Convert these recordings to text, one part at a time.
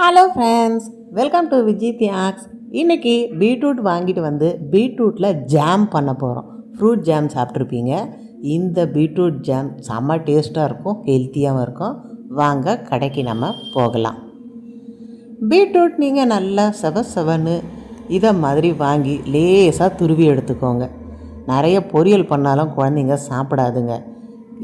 Hello friends welcome to Viji Thiyags இன்றைக்கி beetroot வாங்கிட்டு வந்து பீட்ரூட்டில் ஜாம் பண்ண போகிறோம் ஃப்ரூட் ஜாம் சாப்பிட்ருப்பீங்க இந்த பீட்ரூட் ஜாம் செம்ம டேஸ்ட்டாக இருக்கும் ஹெல்த்தியாகவும் இருக்கும். வாங்க கடைக்கு நம்ம போகலாம். பீட்ரூட் நீங்கள் நல்லா செவ செவன்னு இதை மாதிரி வாங்கி லேசாக துருவி எடுத்துக்கோங்க. நிறைய பொரியல் பண்ணாலும் குழந்தைங்க சாப்பிடாதுங்க.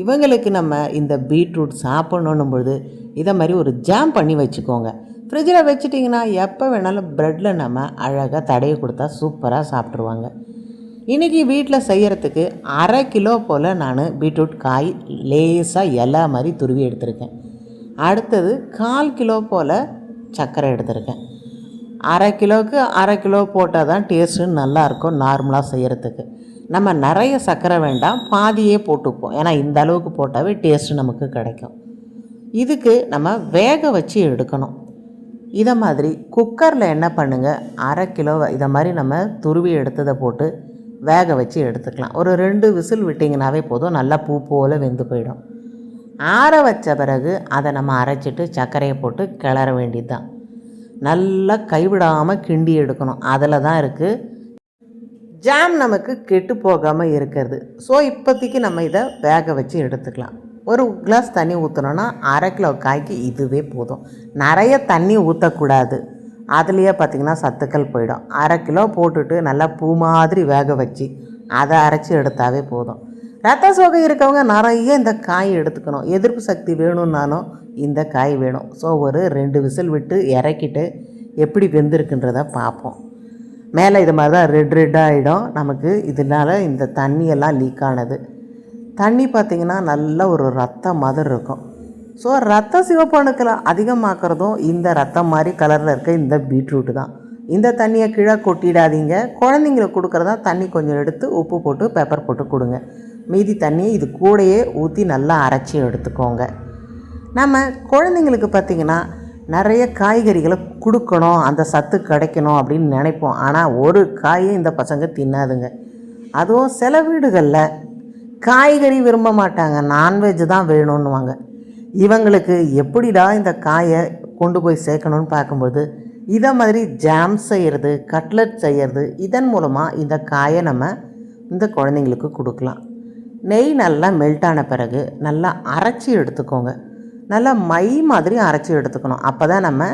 இவங்களுக்கு நம்ம இந்த பீட்ரூட் சாப்பிடணுன்னும் பொழுது இதை மாதிரி ஒரு ஜாம் பண்ணி வச்சுக்கோங்க. ஃப்ரிட்ஜில் வச்சிட்டிங்கன்னா எப்போ வேணாலும் ப்ரெட்டில் நம்ம அழகாக தடையை கொடுத்தா சூப்பராக சாப்பிட்ருவாங்க இன்றைக்கி வீட்டில் செய்கிறதுக்கு அரை கிலோ போல் நான் பீட்ரூட் காய் லேசாக இலை மாதிரி துருவி எடுத்திருக்கேன். அடுத்தது கால் கிலோ போல் சர்க்கரை எடுத்திருக்கேன். அரை கிலோவுக்கு அரை கிலோ போட்டால் தான் டேஸ்ட்டு நல்லாயிருக்கும் நார்மலாக செய்கிறதுக்கு நம்ம நிறைய சர்க்கரை வேண்டாம் பாதியே போட்டுப்போம். ஏன்னா இந்த அளவுக்கு போட்டாவே டேஸ்ட்டு நமக்கு கிடைக்கும். இதுக்கு நம்ம வேக வச்சு எடுக்கணும். இதை மாதிரி குக்கரில் என்ன பண்ணுங்கள் அரை கிலோ இதை மாதிரி நம்ம துருவி எடுத்ததை போட்டு வேக வச்சு எடுத்துக்கலாம். ஒரு ரெண்டு விசில் விட்டிங்கனாவே போதும். நல்லா பூ போல் வெந்து போயிடும். ஆற வச்ச பிறகு அதை நம்ம அரைச்சிட்டு சர்க்கரையை போட்டு கிளற வேண்டியது தான் நல்லா கைவிடாமல் கிண்டி எடுக்கணும். அதில் தான் இருக்குது ஜாம் நமக்கு கெட்டு போகாமல் இருக்கிறது. ஸோ இப்போதைக்கு நம்ம இதை வேக வச்சு எடுத்துக்கலாம். ஒரு கிளாஸ் தண்ணி ஊற்றணுன்னா அரை கிலோ காய்க்கு இதுவே போதும். நிறைய தண்ணி ஊற்றக்கூடாது அதுலேயே பார்த்திங்கன்னா சத்துக்கள் போயிடும். அரை கிலோ போட்டுட்டு நல்லா பூ மாதிரி வேக வச்சு அதை அரைச்சி எடுத்தாவே போதும். ரத்த சோகை இருக்கவங்க நிறைய இந்த காய் எடுத்துக்கணும். எதிர்ப்பு சக்தி வேணும்னாலும் இந்த காய் வேணும். ஸோ ஒரு ரெண்டு விசில் விட்டு இறக்கிட்டு எப்படி வெந்திருக்குன்றத பார்ப்போம். மேலே இது மாதிரி தான் ரெட் ரெட் ஆகிடும் நமக்கு இதனால் இந்த தண்ணியெல்லாம் லீக் ஆனது. தண்ணி பார்த்திங்கன்னா நல்ல ஒரு ரத்தம் மாதிரி இருக்கும். ஸோ ரத்த சிவப்பணுக்களை அதிகமாக்குறதும் இந்த ரத்தம் மாதிரி கலரில் இருக்க இந்த பீட்ரூட்டு தான். இந்த தண்ணியை கீழே கொட்டிடாதீங்க. குழந்தைங்களுக்கு கொடுக்குறதா தண்ணி கொஞ்சம் எடுத்து உப்பு போட்டு பெப்பர் போட்டு கொடுங்க. மீதி தண்ணியை இது கூடையே ஊற்றி நல்லா அரைச்சி எடுத்துக்கோங்க. நம்ம குழந்தைங்களுக்கு பார்த்திங்கன்னா நிறைய காய்கறிகளை கொடுக்கணும் அந்த சத்து கிடைக்கணும் அப்படின்னு நினைப்போம். ஆனால் ஒரு காயை இந்த பசங்க தின்னாதுங்க. அதுவும் சில வீடுகளில் காய்கறி விரும்ப மாட்டாங்க. நான்வெஜ் தான் வேணும்னுவாங்க இவங்களுக்கு எப்படிடா இந்த காயை கொண்டு போய் சேர்க்கணும்னு பார்க்கும்போது இதை மாதிரி ஜாம் செய்கிறது கட்லட் செய்கிறது இதன் மூலமாக இந்த காயை நம்ம இந்த குழந்தைங்களுக்கு கொடுக்கலாம். நெய் நல்லா மெல்ட் ஆன பிறகு நல்லா அரைச்சி எடுத்துக்கோங்க. நல்லா மை மாதிரி அரைச்சி எடுத்துக்கணும். அப்போ தான் நம்ம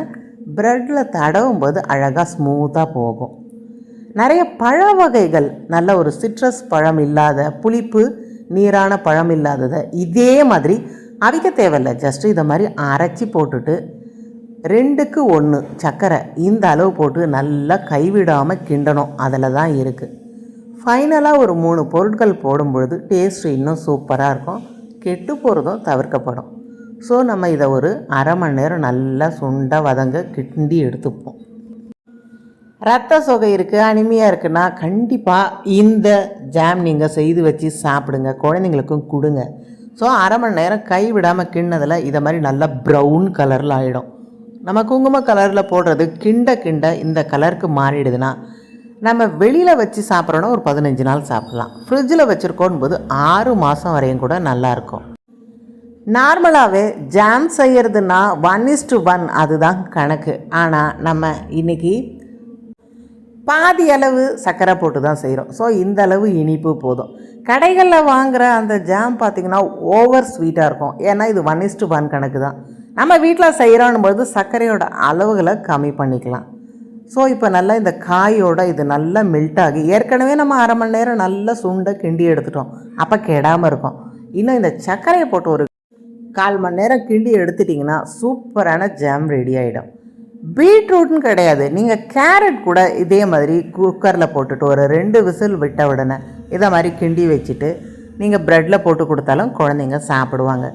ப்ரெட்டில் தடவும் போது அழகாக ஸ்மூத்தாக போகும். நிறைய பழ வகைகள் நல்ல ஒரு சிட்ரஸ் பழம் இல்லாத புளிப்பு நீரான பழம் இல்லாததை இதே மாதிரி அவிக்க தேவையில்ல. ஜஸ்ட்டு இதை மாதிரி அரைச்சி போட்டுட்டு ரெண்டுக்கு ஒன்று சர்க்கரை இந்த அளவு போட்டு நல்லா கைவிடாமல் கிண்டணும். அதில் தான் இருக்குது ஃபைனலாக ஒரு மூணு பொருட்கள் போடும் பொழுது டேஸ்ட் இன்னும் சூப்பராக இருக்கும். கெட்டு போகிறதும் தவிர்க்கப்படும். ஸோ நம்ம இதை ஒரு அரை மணி நேரம் நல்லா சுண்டாக வதங்க கிண்டி எடுத்துப்போம். ரத்த சொகை இருக்குது அனிமையாக இருக்குன்னா கண்டிப்பாக இந்த ஜாம் நீங்கள் செய்து வச்சு சாப்பிடுங்க குழந்தைங்களுக்கும் கொடுங்க. ஸோ அரை மணி நேரம் கை விடாமல் கிண்ணதில் இதை மாதிரி நல்லா ப்ரௌன் கலரில் ஆகிடும் நம்ம குங்கும கலரில் போடுறது கிண்ட கிண்ட இந்த கலருக்கு மாறிடுதுன்னா நம்ம வெளியில் வச்சு சாப்பிட்றோன்னா ஒரு பதினஞ்சு நாள் சாப்பிட்லாம். ஃப்ரிட்ஜில் வச்சுருக்கோம் போது ஆறு மாதம் வரையும் கூட நல்லாயிருக்கும் நார்மலாகவே ஜாம் செய்கிறதுனா ஒன் இஸ் டு ஒன் அதுதான் கணக்கு. ஆனால் நம்ம இன்றைக்கி பாதி அளவு சர்க்கரை போட்டு தான் செய்கிறோம். ஸோ இந்த அளவு இனிப்பு போதும். கடைகளில் வாங்குகிற அந்த ஜாம் பார்த்திங்கன்னா ஓவர் ஸ்வீட்டாக இருக்கும். ஏன்னா இது ஒன் இஸ்டு ஒன் கணக்கு தான். நம்ம வீட்டில் செய்கிறோன்னும் பொழுது சர்க்கரையோட அளவுகளை கம்மி பண்ணிக்கலாம். ஸோ இப்போ நல்லா இந்த காயோட இது நல்லா மெல்ட் ஆகி ஏற்கனவே நம்ம அரை மணி நேரம் நல்லா சுண்டை கிண்டி எடுத்துட்டோம். அப்போ கெடாமல் இருக்கும். இன்னும் இந்த சர்க்கரையை போட்டு ஒரு கால் மணி நேரம் கிண்டி எடுத்துட்டிங்கன்னா சூப்பரான ஜாம் ரெடி ஆகிடும் பீட்ரூட்னு கிடையாது. நீங்கள் கேரட் கூட இதே மாதிரி குக்கரில் போட்டுட்டு ஒரு ரெண்டு விசில் விட்ட உடனே இதை மாதிரி கிண்டி வச்சுட்டு நீங்கள் ப்ரெட்டில் போட்டு கொடுத்தாலும் குழந்தைங்க சாப்பிடுவாங்க.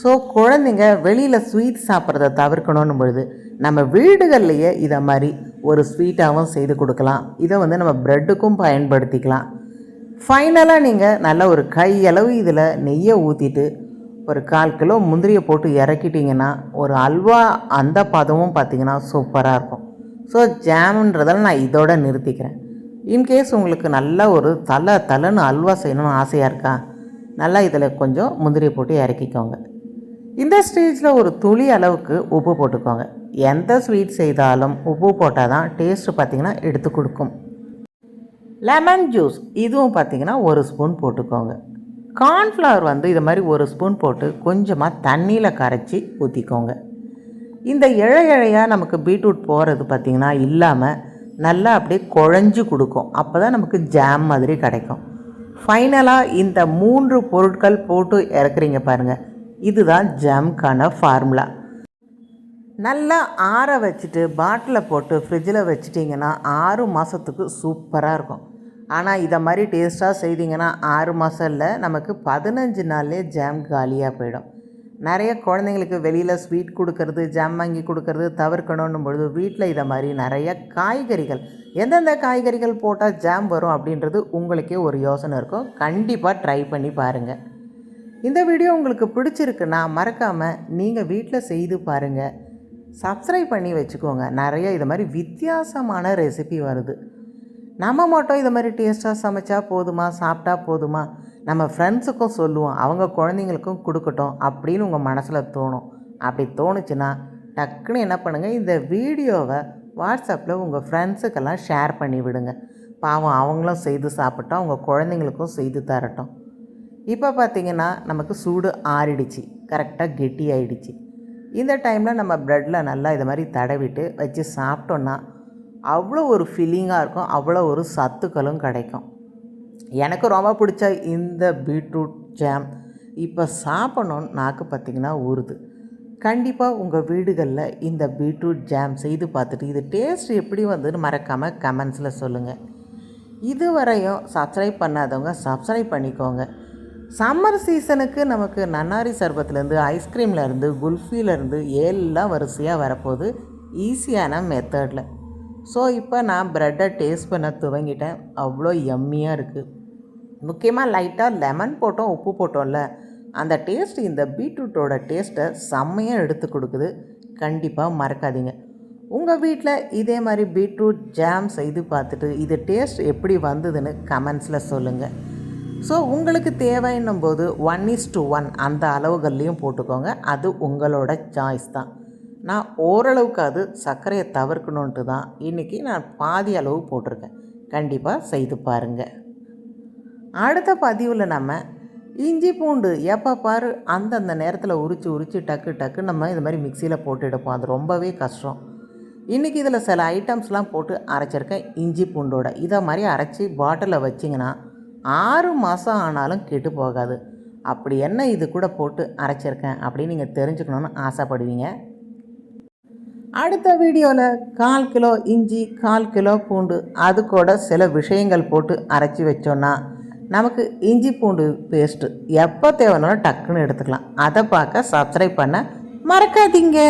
ஸோ குழந்தைங்க வெளியில் ஸ்வீட் சாப்பிட்றத தவிர்க்கணும்னு பொழுது நம்ம வீடுகள்லையே இதை மாதிரி ஒரு ஸ்வீட்டாகவும் செய்து கொடுக்கலாம். இதை வந்து நம்ம ப்ரெட்டுக்கும் பயன்படுத்திக்கலாம். ஃபைனலாக நீங்கள் நல்ல ஒரு கையளவு இதில் நெய்யை ஊற்றிட்டு ஒரு கால் கிலோ முந்திரியை போட்டு இறக்கிட்டிங்கன்னா ஒரு அல்வா அந்த பதமும் பார்த்திங்கன்னா சூப்பராக இருக்கும். ஸோ ஜாமுன்றதால் நான் இதோட நிறுத்திக்கிறேன். இன்கேஸ் உங்களுக்கு நல்ல ஒரு தலை தலைன்னு அல்வா செய்யணும்னு ஆசையாக இருக்கா நல்லா இதில் கொஞ்சம் முந்திரியை போட்டு இறக்கிக்கோங்க. இந்த ஸ்டேஜில் ஒரு துளி அளவுக்கு உப்பு போட்டுக்கோங்க. எந்த ஸ்வீட் செய்தாலும் உப்பு போட்டால் தான் டேஸ்ட்டு பார்த்திங்கன்னா எடுத்து கொடுக்கும். லெமன் ஜூஸ் இதுவும் பார்த்திங்கன்னா ஒரு ஸ்பூன் போட்டுக்கோங்க. கார்ன்ஃப்ளவர் வந்து இது மாதிரி ஒரு ஸ்பூன் போட்டு கொஞ்சமாக தண்ணியில் கரைச்சி ஊற்றிக்கோங்க இந்த இழை இழையாக நமக்கு பீட்ரூட் போகிறது பார்த்திங்கன்னா இல்லாமல் நல்லா அப்படியே குழஞ்சி கொடுக்கும். அப்போ தான் நமக்கு ஜாம் மாதிரி கிடைக்கும். ஃபைனலாக இந்த மூன்று பொருட்கள் போட்டு இறக்குறீங்க பாருங்கள் இதுதான் ஜாம்க்கான ஃபார்முலா நல்லா ஆற வச்சுட்டு பாட்டிலில் போட்டு ஃப்ரிட்ஜில் வச்சிட்டிங்கன்னா ஆறு மாதத்துக்கு சூப்பராக இருக்கும். ஆனால் இதை மாதிரி டேஸ்ட்டாக செய்தீங்கன்னா ஆறு மாதம் இல்லை நமக்கு பதினஞ்சு நாள்லேயே ஜாம் காலியாக போயிடும். நிறைய குழந்தைங்களுக்கு வெளியில் ஸ்வீட் கொடுக்கறது ஜாம் வாங்கி கொடுக்கறது தவிர்க்கணும்னு பொழுது வீட்டில் இதை மாதிரி நிறைய காய்கறிகள் எந்தெந்த காய்கறிகள் போட்டால் ஜாம் வரும் அப்படின்றது உங்களுக்கே ஒரு யோசனை இருக்கும். கண்டிப்பாக ட்ரை பண்ணி பாருங்கள் இந்த வீடியோ உங்களுக்கு பிடிச்சிருக்குன்னா மறக்காமல் நீங்கள் வீட்டில் செய்து பாருங்கள் சப்ஸ்கிரைப் பண்ணி வச்சுக்கோங்க. நிறைய இது மாதிரி வித்தியாசமான ரெசிபி வருது. நம்ம மட்டும் இது மாதிரி டேஸ்ட்டாக சமைச்சா போதுமா சாப்பிட்டா போதுமா? நம்ம ஃப்ரெண்ட்ஸுக்கும் சொல்லுவோம் அவங்க குழந்தைங்களுக்கும் கொடுக்கட்டும் அப்படின்னு உங்கள் மனசில் தோணும். அப்படி தோணுச்சுன்னா டக்குன்னு என்ன பண்ணுங்கள் இந்த வீடியோவை வாட்ஸ்அப்பில் உங்கள் ஃப்ரெண்ட்ஸுக்கெல்லாம் ஷேர் பண்ணி விடுங்க. பாவம் அவங்களும் செய்து சாப்பிட்டோம் அவங்க குழந்தைங்களுக்கும் செய்து தரட்டும். இப்போ பார்த்திங்கன்னா நமக்கு சூடு ஆறிடுச்சு கரெக்டாக கெட்டி ஆயிடுச்சு இந்த டைமில் நம்ம ப்ரெட்டில் நல்லா இது மாதிரி தடவிட்டு வச்சு சாப்பிட்டோன்னா அவ்வளோ ஒரு ஃபீலிங்காக இருக்கும் அவ்வளோ ஒரு சத்துக்களும் கிடைக்கும். எனக்கு ரொம்ப பிடிச்ச இந்த பீட்ரூட் ஜாம் இப்போ சாப்பிடணுன்னு நாக்கு பார்த்திங்கன்னா ஊறுது. கண்டிப்பாக உங்கள் வீடுகளில் இந்த பீட்ரூட் ஜாம் செய்து பார்த்துட்டு இது டேஸ்ட் எப்படி வந்துன்னு மறக்காமல் கமெண்ட்ஸில் சொல்லுங்கள் இதுவரையும் சப்ஸ்கிரைப் பண்ணாதவங்க சப்ஸ்கிரைப் பண்ணிக்கோங்க. சம்மர் சீசனுக்கு நமக்கு நன்னாரி சர்பத்துலேருந்து ஐஸ்கிரீம்லேருந்து குல்ஃபிலேருந்து எல்லாம் வரிசையாக வரப்போகுது. ஈஸியான மெத்தடில் ஸோ இப்போ நான் ப்ரெட்டை டேஸ்ட் பண்ண துவங்கிட்டேன். அவ்வளோ எம்மியாக இருக்குது முக்கியமாக லைட்டாக லெமன் போட்டோம் உப்பு போட்டோம்ல. அந்த டேஸ்ட் இந்த பீட்ரூட்டோட டேஸ்ட்டை செம்மையாக எடுத்து கொடுக்குது. கண்டிப்பாக மறக்காதீங்க. உங்கள் வீட்டில் இதே மாதிரி பீட்ரூட் ஜாம் செய்து பார்த்துட்டு இது டேஸ்ட் எப்படி வந்ததுன்னு கமெண்ட்ஸில் சொல்லுங்கள் ஸோ உங்களுக்கு தேவைன்னும் போது ஒன் இஸ் டு ஒன் அந்த அளவுகள்லேயும் போட்டுக்கோங்க. அது உங்களோட சாய்ஸ் தான். நான் ஓரளவுக்கு அது சர்க்கரையை தவிர்க்கணுன்ட்டு தான் இன்றைக்கி நான் பாதி அளவு போட்டிருக்கேன். கண்டிப்பாக செய்து பாருங்கள் அடுத்த பதிவில் நம்ம இஞ்சி பூண்டு எப்போ பாரு அந்தந்த நேரத்தில் உரித்து உரித்து டக்கு டக்கு நம்ம இது மாதிரி மிக்சியில் போட்டு எடுப்போம். அது ரொம்பவே கஷ்டம். இன்றைக்கி இதில் சில ஐட்டம்ஸ்லாம் போட்டு அரைச்சிருக்கேன் இஞ்சி பூண்டோட. இதை மாதிரி அரைச்சி பாட்டிலில் வச்சிங்கன்னா ஆறு மாதம் ஆனாலும் கெட்டு போகாது. அப்படி என்ன இது கூட போட்டு அரைச்சிருக்கேன் அப்படின்னு நீங்கள் தெரிஞ்சுக்கணுன்னு ஆசைப்படுவீங்க. அடுத்த வீடியோவில் கால் கிலோ இஞ்சி கால் கிலோ பூண்டு அது கூட சில விஷயங்கள் போட்டு அரைச்சி வச்சோன்னா நமக்கு இஞ்சி பூண்டு பேஸ்ட்டு எப்போ தேவைனாலும் டக்குன்னு எடுத்துக்கலாம். அதை பார்க்க சப்ஸ்கிரைப் பண்ண மறக்காதீங்க.